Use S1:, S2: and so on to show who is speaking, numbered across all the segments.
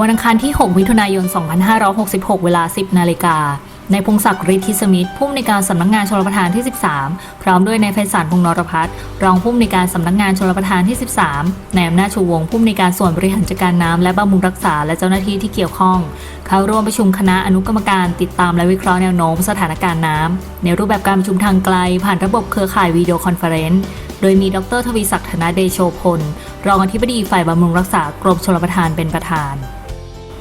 S1: วันอังคารที่ 6 มิถุนายน 2566 เวลา 10 นาฬิกา ในพงศักดิ์ฤทธิสมิทธิ์ผู้อำนวยการสำนักงานชลประทานที่ 13 พร้อมด้วยนายไพศาลพงนรพัฒน์รองผู้อำนวยการสำนักงานชลประทานที่ 13 นายอำนาจชูวงผู้อำนวยการส่วนบริหารจัดการน้ำและบำรุงรักษาและเจ้าหน้าที่ที่เกี่ยวข้อง เข้าร่วมประชุมคณะอนุกรรมการติดตามและวิเคราะห์แนวโน้มสถานการณ์น้ำในรูปแบบการประชุมทางไกล ผ่านระบบเครือข่ายวิดีโอคอนเฟอเรนซ์โดยมีดรทวีศักดิ์ธนเดโชพล รองอธิบดีฝ่ายบำรุงรักษากรมชลประทานเป็นประธาน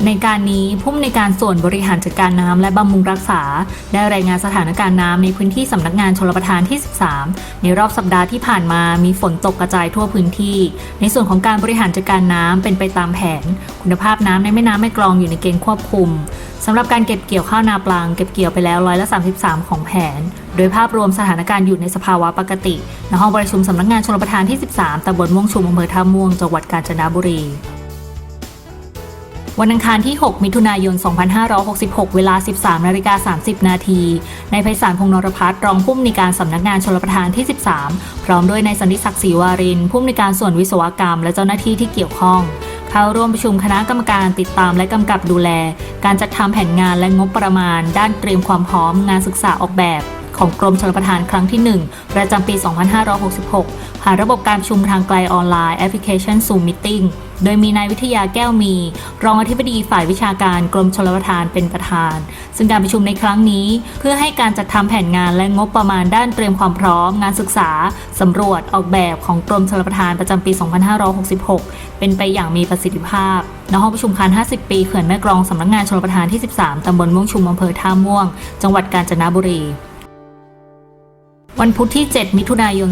S1: ในการนี้ผู้อำนวยการส่วนบริหารจัดการน้ำและบำรุงรักษา ได้รายงานสถานการณ์น้ำในพื้นที่สำนักงานชลประทานที่ 13 ในรอบสัปดาห์ที่ผ่านมามีฝนตกกระจายทั่วพื้นที่ ในส่วนของการบริหารจัดการน้ำเป็นไปตามแผน คุณภาพน้ำในแม่น้ำแม่กลองอยู่ในเกณฑ์ควบคุมสำหรับการเก็บเกี่ยวข้าวนาปลังเก็บเกี่ยวไปแล้วร้อยละ33 ของแผน โดยภาพรวมสถานการณ์อยู่ในสภาวะปกติณห้องประชุมสำนักงานชลประทานที่ 13ตำบลม่วงชุมอำเภอท่าม่วงจังหวัดกาญจนบุรี วันอังคารที่ 6 มิถุนายน 2566 เวลา 13นาฬิกา30 นาทีนายไพศาลพงนรพัฒน์รองผู้อำนวยการสำนักงานชลประทานที่ 13 พร้อมด้วยนายสันติศักดิ์ศรีวารินผู้อำนวยการส่วนวิศวกรรม และเจ้าหน้าที่ที่เกี่ยวข้อง เข้าร่วมประชุมคณะกรรมการติดตามและกำกับดูแล การจัดทำแผนงานและงบประมาณ ด้านเตรียมความพร้อม งานศึกษาออกแบบของกรมชลประทานครั้งที่ 1 ประจำปี 2566 ผ่านระบบการประชุมทางไกลออนไลน์แอปพลิเคชัน Zoom Meeting โดยมีนายวิทยาแก้วมี รองอธิบดีฝ่ายวิชาการกรมชลประทานเป็นประธาน ซึ่งการประชุมในครั้งนี้ เพื่อให้การจัดทำแผนงานและงบประมาณด้านเตรียมความพร้อม งานศึกษาสำรวจออกแบบของกรมชลประทานประจำปี 2566 เป็นไปอย่างมีประสิทธิภาพณห้องประชุมคาน50 ปีเขื่อนแม่กลองสำนักงานชลประทานที่ 13ตำบลม่วงชุมอำเภอท่าม่วง จังหวัดกาญจนบุรี วันพุธที่ 7 มิถุนายน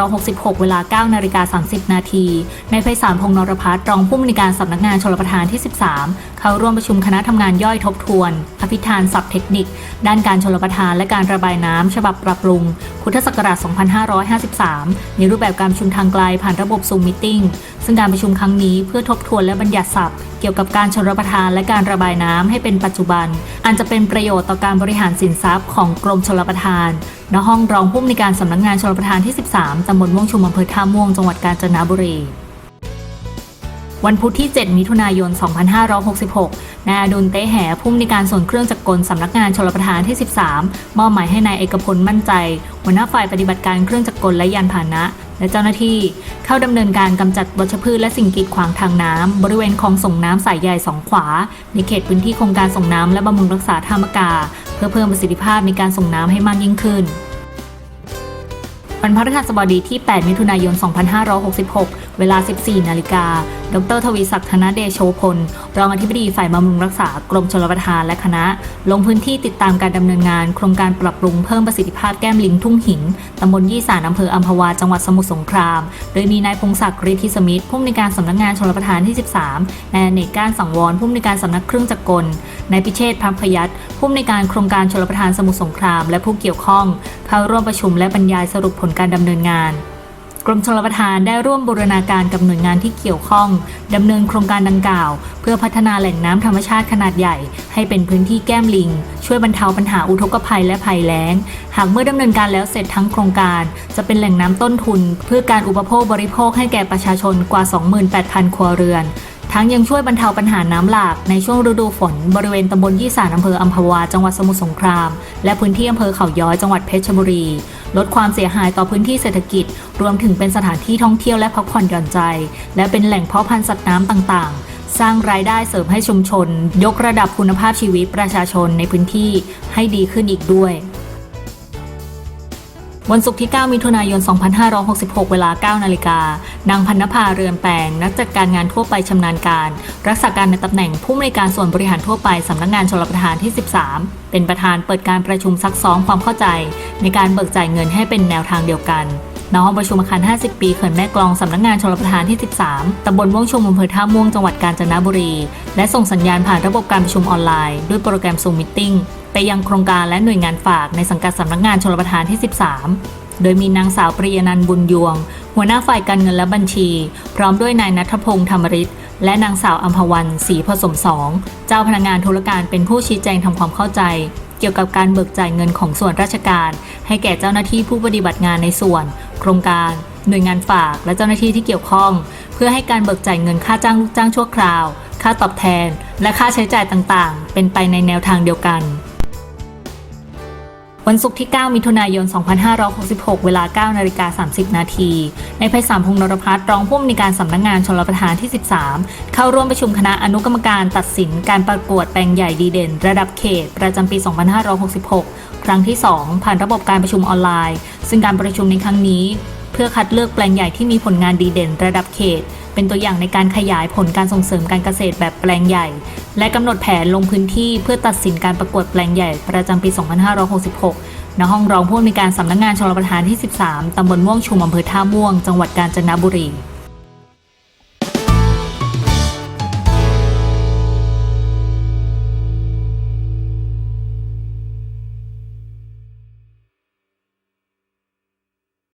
S1: 2566 เวลา 9 นาฬิกา 30 นาที ในไพศาลพงษ์นรพัฒน์รองผู้มนิการสำนักงานชลประทานที่ 13 เข้าร่วมประชุมคณะทำงานย่อยทบทวน อภิธานศัพท์เทคนิค ด้านการชลประทานและการระบายน้ำฉบับปรับปรุง พุทธศักราช 2553 ในรูปแบบการประชุมทางไกลผ่านระบบซูมมิทติ้งซึ่งการประชุมครั้งนี้เพื่อทบทวนและบัญญัติศัพท์ เกี่ยวกับการชลประทานและการระบายน้ำให้เป็นปัจจุบัน อันจะเป็นประโยชน์ต่อการบริหารสินทรัพย์ของกรมชลประทานณห้องรองผู้อำนวยการสำนักงานชลประทานที่ 13ตำบลม่วงชุมอำเภอท่าม่วงจังหวัดกาญจนบุรี วันพุธที่ 7 มิถุนายน 2566 นายอดุลเต้แห่ผู้อำนการส่วนเครื่องจักรกลสำนักงานชลประทานที่ 13 มอบหมายให้นายเอกพลมั่นใจ หัวหน้าฝ่ายปฏิบัติการเครื่องจักรกลและยานพาหนะ และเจ้าหน้าที่ เข้าดำเนินการกำจัดวัชพืชและสิ่งกีดขวางทางน้ำ บริเวณคลองส่งน้ำสายใหญ่สองขวา ในเขตพื้นที่โครงการส่งน้ำและบำรุงรักษาท่ามกา เพื่อเพิ่มประสิทธิภาพในการส่งน้ำให้มากยิ่งขึ้นวันพฤหัสบดีที่ 8 มิถุนายน 2566 เวลา 14 นาฬิกาดรทวีศักดิ์ธนเดโชพล รองอธิบดีฝ่ายบำรุงรักษากรมชลประทานและคณะ ลงพื้นที่ติดตามการดำเนินงาน โครงการปรับปรุงเพิ่มประสิทธิภาพแก้มลิงทุ่งหินตำบลยี่สานอำเภออัมพวาจังหวัดสมุทรสงคราม โดยมีนายพงศักดิ์ฤทธิสมิทธิ์ผู้อำนวยการสำนักงานชลประทานที่ 13นายเนกกานสังวรผู้อำนวยการสำนักเครื่องจักรกลนายพิเชษพัมพยัตผู้อำนวยการโครงการชลประทานสมุทรสงคราม และผู้เกี่ยวข้องเข้าร่วมประชุมและบรรยายสรุปผลการดำเนินงาน กรมชลประทานได้ร่วมบูรณาการกับหน่วยงานที่เกี่ยวข้องดำเนินโครงการดังกล่าว เพื่อพัฒนาแหล่งน้ำธรรมชาติขนาดใหญ่ ให้เป็นพื้นที่แก้มลิง ช่วยบรรเทาปัญหาอุทกภัยและภัยแล้ง หากเมื่อดำเนินการแล้วเสร็จทั้งโครงการ จะเป็นแหล่งน้ำต้นทุน เพื่อการอุปโภคบริโภคให้แก่ประชาชนกว่า 28,000 ครัวเรือนทั้งยังช่วยบรรเทาปัญหาน้ำหลากในช่วงฤดูฝน บริเวณตำบลยี่สานอำเภออัมพวา จังหวัดสมุทรสงคราม และพื้นที่อำเภอเขาย้อยจังหวัดเพชรบุรี ลดความเสียหายต่อพื้นที่เศรษฐกิจ รวมถึงเป็นสถานที่ท่องเที่ยวและพักผ่อนหย่อนใจ และเป็นแหล่งเพาะพันธุ์สัตว์น้ำต่างๆ สร้างรายได้เสริมให้ชุมชน ยกระดับคุณภาพชีวิตประชาชนในพื้นที่ให้ดีขึ้นอีกด้วย วันศุกร์ที่ 9 มิถุนายน 2566 เวลา 9 นาฬิกา นางพันนภาเรือนแปลง นักจัดการงานทั่วไปชำนาญการ รักษาการในตำแหน่งผู้อำนวยการส่วนบริหารทั่วไปสำนักงานชลประทานที่ 13 เป็นประธานเปิดการประชุมซักซ้อมความเข้าใจ ในการเบิกจ่ายเงินให้เป็นแนวทางเดียวกันณห้องประชุมอาคาร 50 ปีเขื่อนแม่กลองสำนักงานชลประทานที่ 13 ตำบลม่วงชมอำเภอท่าม่วงจังหวัดกาญจนบุรี และส่งสัญญาณผ่านระบบการประชุมออนไลน์ ด้วยโปรแกรม Zoom Meeting ไปยังโครงการและหน่วยงานฝากในสังกัดสำนักงานชลประทานที่ 13 โดยมีนางสาวปริยนันบุญยวง หัวหน้าฝ่ายการเงินและบัญชี พร้อมด้วยนายนัทพงษ์ธรรมริศและนางสาวอัมพวันศรีผสมสองเจ้าพนักงานธุรการเป็นผู้ชี้แจงทำความเข้าใจ เกี่ยวกับการเบิกจ่ายเงินของส่วนราชการ ให้แก่เจ้าหน้าที่ผู้ปฏิบัติงานในส่วน โครงการ หน่วยงานฝากและเจ้าหน้าที่ที่เกี่ยวข้อง เพื่อให้การเบิกจ่ายเงินค่าจ้างลูกจ้างชั่วคราว ค่าตอบแทน และค่าใช้จ่ายต่างๆ เป็นไปในแนวทางเดียวกัน วันศุกร์ที่ 9 มิถุนายน 2566 เวลา 9 นาฬิกา 30 นาที ในไพศาลพงษ์นรพัฒน์รองผู้อำนวยการสำนักงงานชลประทานที่ 13 เข้าร่วมประชุมคณะอนุกรรมการตัดสินการประกวดแปลงใหญ่ดีเด่น ระดับเขต ประจำปี 2566 ครั้งที่ 2 ผ่านระบบการประชุมออนไลน์ ซึ่งการประชุมในครั้งนี้ เพื่อคัดเลือกแปลงใหญ่ที่มีผลงานดีเด่นระดับเขต เป็นตัวอย่างในการขยายผลการส่งเสริมการเกษตรแบบแปลงใหญ่ และกำหนดแผนลงพื้นที่เพื่อตัดสินการประกวดแปลงใหญ่ประจำปี 2566 ณ ห้องรองผู้อำนวยการสำนักงานชลประทานที่ 13 ตำบลม่วงชุมอำเภอท่าม่วง จังหวัดกาญจนบุรี